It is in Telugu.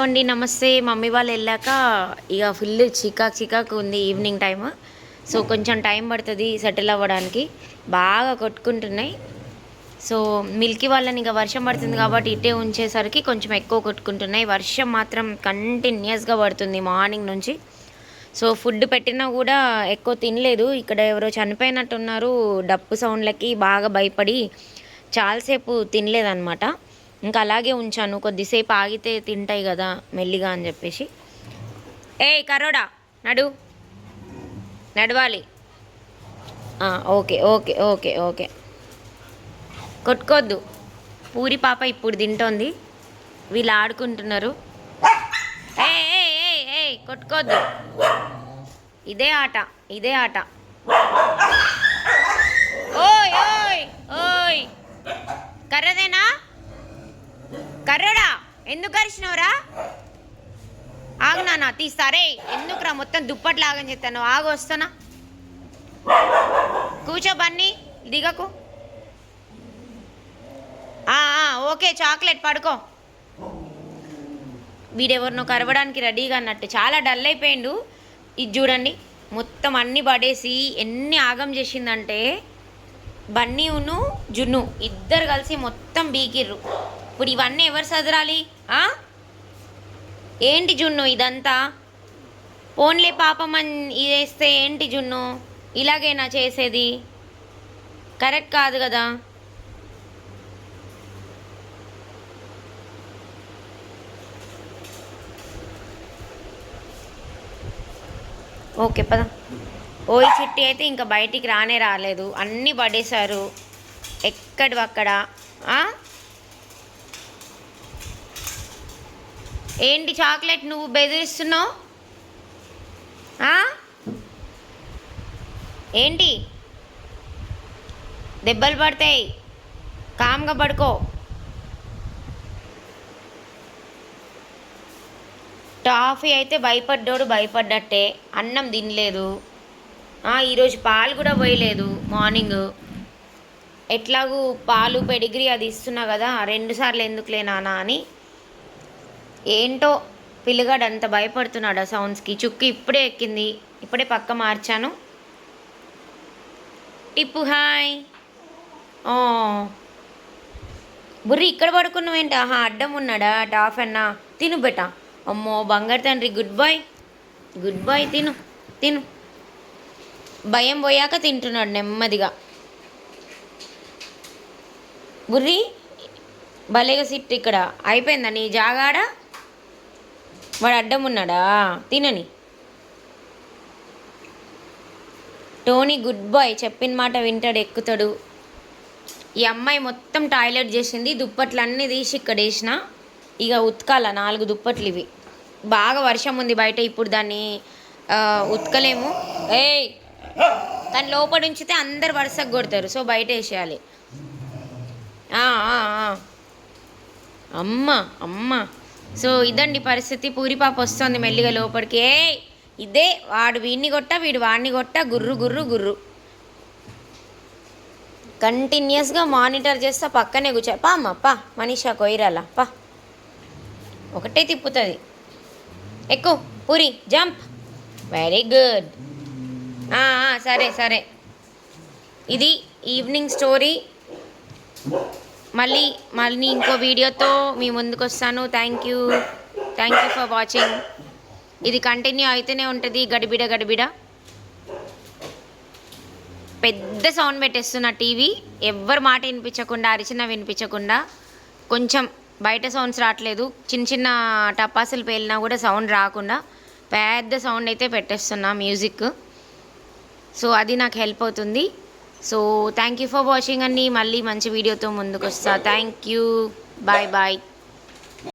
హలో అండి నమస్తే. మమ్మీ వాళ్ళు వెళ్ళాక ఇక ఫుల్ చికాక్ చికాక్ ఉంది ఈవినింగ్ టైమ్ సో కొంచెం టైం పడుతుంది సెటిల్ అవ్వడానికి. బాగా కొట్టుకుంటున్నాయి. సో మిల్కీ వాళ్ళని ఇక వర్షం పడుతుంది కాబట్టి ఇట్టే ఉంచేసరికి కొంచెం ఎక్కువ కొట్టుకుంటున్నాయి. వర్షం మాత్రం కంటిన్యూస్గా పడుతుంది మార్నింగ్ నుంచి. సో ఫుడ్ పెట్టినా కూడా ఎక్కువ తినలేదు. ఇక్కడ ఎవరో చనిపోయినట్టున్నారు. డప్పు సౌండ్లకి బాగా భయపడి చాలాసేపు తినలేదన్నమాట. ఇంకా అలాగే ఉంచాను. కొద్దిసేపు ఆగితే తింటాయి కదా మెల్లిగా అని చెప్పేసి. ఏయ్ కరోడా నడు. నడవాలి. Okay okay okay okay. కొట్టుకోద్దు. Puri పాప ఇప్పుడు తింటోంది. వీళ్ళు ఆడుకుంటున్నారు. ఏ ఏ ఏ కొట్టుకోద్దు. ఇదే ఆట ఇదే ఆట. ఓయ్ ఓయ్ ఓయ్. కర్రదేనా? కర్రడా ఎందుకు కరిచినవరా ఆగునా తీస్తారే ఎందుకురా మొత్తం దుప్పట్లు ఆగని చెప్తాను ఆగు వస్తానా కూర్చో బన్నీ దిగకు ఓకే చాక్లెట్ పడుకో. వీడెవరినో కరవడానికి రెడీగా అన్నట్టు. చాలా డల్ అయిపోయిండు. ఇది చూడండి మొత్తం అన్ని పడేసి ఎన్ని ఆగం చేసిందంటే బన్నీను జున్ను ఇద్దరు కలిసి మొత్తం బీకిర్రు. ఇప్పుడు ఇవన్నీ ఎవరు సదరాలి? ఏంటి జున్ను ఇదంతా? ఓన్లీ పాపం అని ఇదేస్తే ఏంటి జున్ను? ఇలాగేనా చేసేది? కరెక్ట్ కాదు కదా? ఓకే పద. ఓయి చిట్టి అయితే ఇంకా బయటికి రానే రాలేదు. అన్నీ పడేశారు. ఎక్కడివి అక్కడ ఆ? ఏంటి చాక్లెట్ నువ్వు బెదిరిస్తున్నావు? ఏంటి? దెబ్బలు పడతాయి. కామ్గా పడుకో. టాఫీ అయితే భయపడ్డాడు భయపడ్డట్టే. అన్నం తినలేదు. ఈరోజు పాలు కూడా పోయలేదు. మార్నింగ్ ఎట్లాగూ పాలు పెడిగ్రీ అది ఇస్తున్నా కదా రెండు సార్లు ఎందుకులే నానా అని ఏంటో పిల్లగాడు అంత భయపడుతున్నాడు ఆ సౌండ్స్కి చుక్కి ఇప్పుడే ఎక్కింది. ఇప్పుడే పక్క మార్చాను. టిప్పు హాయ్. ఓ బుర్రి ఇక్కడ పడుకున్నావేంటి ఆహా అడ్డం ఉన్నాడా? టాఫ్ అన్నా. తిను బెట. అమ్మో బంగారు తండ్రి గుడ్ బాయ్. గుడ్ బాయ్ తిను. తిను. భయం పోయాక తింటున్నాడు నెమ్మదిగా. బుర్రి భలేగా సిట్ ఇక్కడ. అయిపోయిందా నీ జాగాడా? వాడు అడ్డం ఉన్నాడా? తినని. టోనీ గుడ్ బాయ్ చెప్పిన మాట వింటాడు ఎక్కుతాడు. ఈ అమ్మాయి మొత్తం టాయిలెట్ చేసింది దుప్పట్లు అన్నీ తీసి ఇక్కడ వేసిన ఇక ఉతకాల నాలుగు దుప్పట్లు ఇవి. బాగా వర్షం ఉంది బయట ఇప్పుడు దాన్ని ఉతకలేము. ఏయ్! కానీ లోపల ఉంచితే అందరు వరుసకు కొడతారు సో బయట వేసేయాలి. అమ్మ అమ్మ. సో ఇదండి పరిస్థితి. పూరిపాప వస్తుంది మెల్లిగా లోపలికి. ఏ ఇదే వాడు వీడిని కొట్ట వీడు వాడిని కొట్ట గుర్రు గుర్రు గుర్రు. కంటిన్యూస్గా మానిటర్ చేస్తా పక్కనే కూర్చో. పా అమ్మ పా మనీషా కొయిరాలా పా. ఒకటే తిప్పుతుంది. ఎక్కువ పూరి జంప్ వెరీ గుడ్ సరే సరే. ఇది ఈవినింగ్ స్టోరీ మళ్ళీ మళ్ళీ ఇంకో వీడియోతో మీ ముందుకు వస్తాను thank you thank you for watching ఇది కంటిన్యూ అయితేనే ఉంటుంది. గడిబిడ గడిబిడ. పెద్ద సౌండ్ పెట్టేస్తున్న టీవీ. ఎవ్వరు మాట వినిపించకుండా అరిచిన వినిపించకుండా కొంచెం బయట సౌండ్స్ రావట్లేదు. చిన్న చిన్న టపాసులు పేలినా కూడా సౌండ్ రాకుండా పెద్ద సౌండ్ అయితే పెట్టేస్తున్నా మ్యూజిక్. సో అది నాకు హెల్ప్ అవుతుంది. So thank you for watching అండి మళ్ళీ మంచి వీడియోతో ముందుకు వస్తా థ్యాంక్ యూ బాయ్ బాయ్